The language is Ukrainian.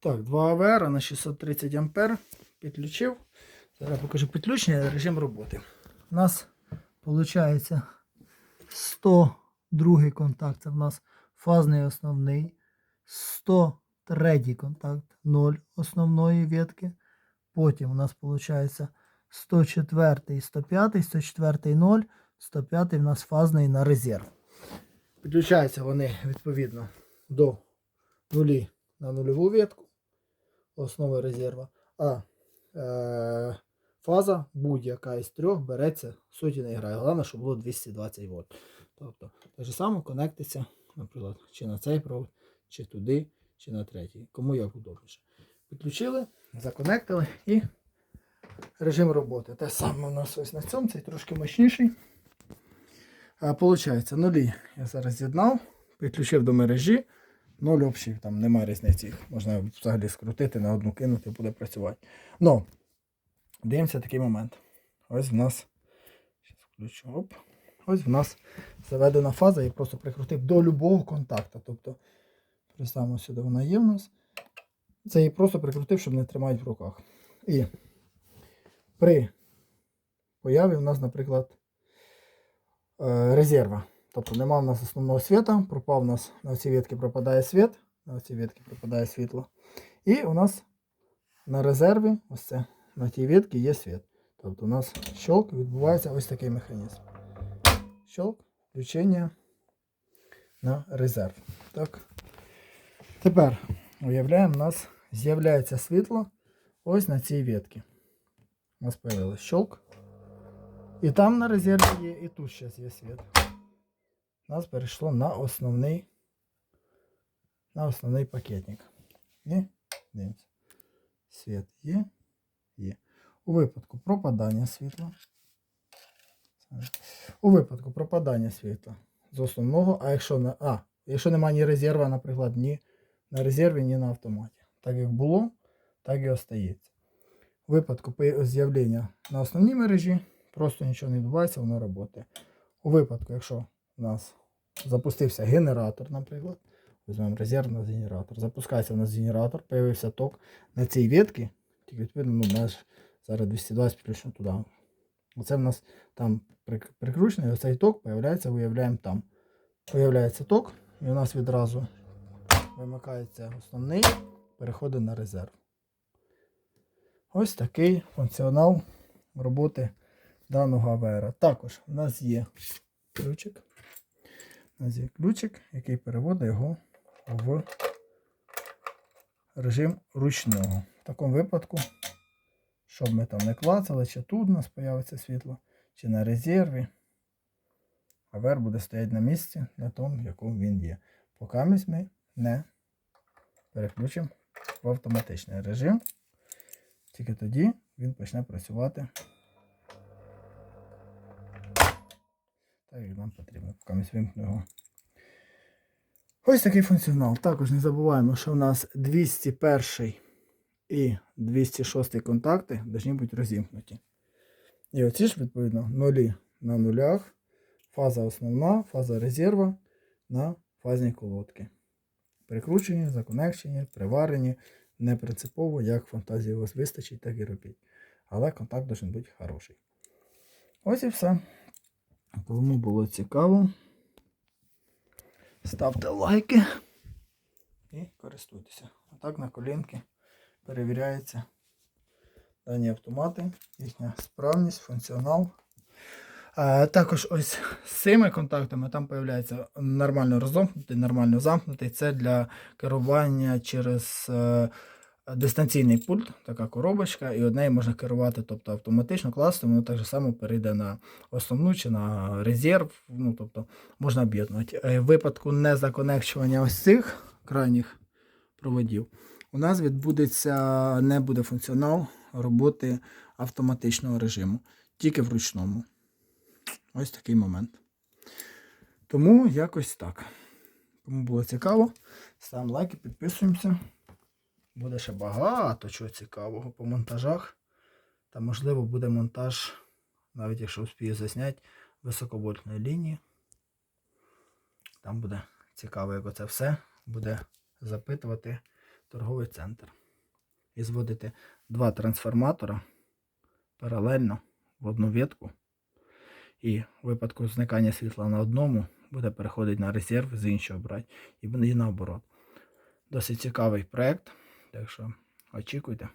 Так, 2 АВР на 630 ампер. Підключив. Зараз покажу підключення режим роботи. У нас виходить 102 контакт. Це в нас фазний основний. 103 контакт 0 основної ветки. Потім у нас виходить 104 і 105, 104 0, 105 у нас фазний на резерв. Підключаються вони відповідно до нулі на нульову ветку основи резерва, а е, фаза будь-яка із трьох береться, суті не грає. Головне, щоб було 220 вольт. Тобто, так же само конектиться, наприклад, чи на цей провод, чи туди, чи на третій. Кому як удобніше. Підключили, законектили і режим роботи. Те саме у нас ось на цьому, цей трошки мощніший. А, Получається, нулі я зараз з'єднав, підключив до мережі. Ноль общих, там немає різниці. їх Можна взагалі скрутити, на одну кинути, буде працювати. Ну, дивимося такий момент. Ось в нас. Зараз включу. Оп. Ось в нас заведена фаза, я просто прикрутив до любого контакту. Тобто, представимо сюди вона є в нас. Це її просто прикрутив, щоб не тримати в руках. І при появі у нас, наприклад, е, резерва. Тобто нема в нас основного світа, пропав у нас на ці ветки пропадає світ, на ці ветки пропадає світло. І у нас на резерві, ось це, на тій ветці є світ. Тобто у нас щелк відбувається ось такий механізм. Щелк, включення на резерв. Так. Тепер уявляємо, у нас з'являється світло ось на цій ветці. У нас з'явився щелк. І там на резерві є, і тут зараз є світ нас перейшло на основний на основний пакетник. І дивимося. Світ є. Є. У випадку пропадання світла. У випадку пропадання світла з основного, а якщо на, а, якщо немає ні резерва, наприклад, ні на резерві, ні на автоматі. Так як було, так і остається. У випадку з'явлення на основній мережі просто нічого не відбувається, воно працює. У випадку, якщо у нас запустився генератор, наприклад. Візьмемо резервний генератор. Запускається у нас генератор, появився ток на цій ветці. Тільки відповідно, ну, у нас зараз 220 підключено туди. Оце в нас там прикручений, оцей ток появляється, виявляємо там. Появляється ток, і у нас відразу вимикається основний, переходить на резерв. Ось такий функціонал роботи даного АВР. Також у нас є ключик. У ключик, який переводить його в режим ручного. В такому випадку, щоб ми там не клацали, чи тут у нас з'явиться світло, чи на резерві. АВР буде стояти на місці на тому, в якому він є. Поки ми не переключимо в автоматичний режим. Тільки тоді він почне працювати так, як нам потрібно. Ми вимкну його. Ось такий функціонал. Також не забуваємо, що у нас 201 і 206 контакти повинні бути розімкнуті. І оці ж, відповідно, нулі на нулях, фаза основна, фаза резерва на фазній колодки. Прикручені, законекчені, приварені, не принципово, як фантазії у вас вистачить, так і робіть. Але контакт має бути хороший. Ось і все. Кому було цікаво, ставте лайки і користуйтеся. Отак на колінки перевіряються дані автомати, їхня справність, функціонал. Також ось з цими контактами там з'являється нормально розомкнутий, нормально замкнутий. Це для керування через е, дистанційний пульт, така коробочка, і однею можна керувати, тобто автоматично класти, воно так само перейде на основну чи на резерв. Ну, тобто можна об'єднувати. Е, В випадку незаконекчування ось цих крайніх проводів, у нас відбудеться, не буде функціонал роботи автоматичного режиму, тільки в ручному. Ось такий момент. Тому якось так. Кому було цікаво, ставимо лайки, підписуємося. Буде ще багато чого цікавого по монтажах. Та можливо буде монтаж, навіть якщо успію засняти, високовольтної лінії. Там буде цікаво, як оце все буде запитувати торговий центр. І зводити два трансформатора паралельно в одну ветку. І в випадку зникання світла на одному буде переходити на резерв з іншого брати. І, наоборот. Досить цікавий проект. Так що очікуйте.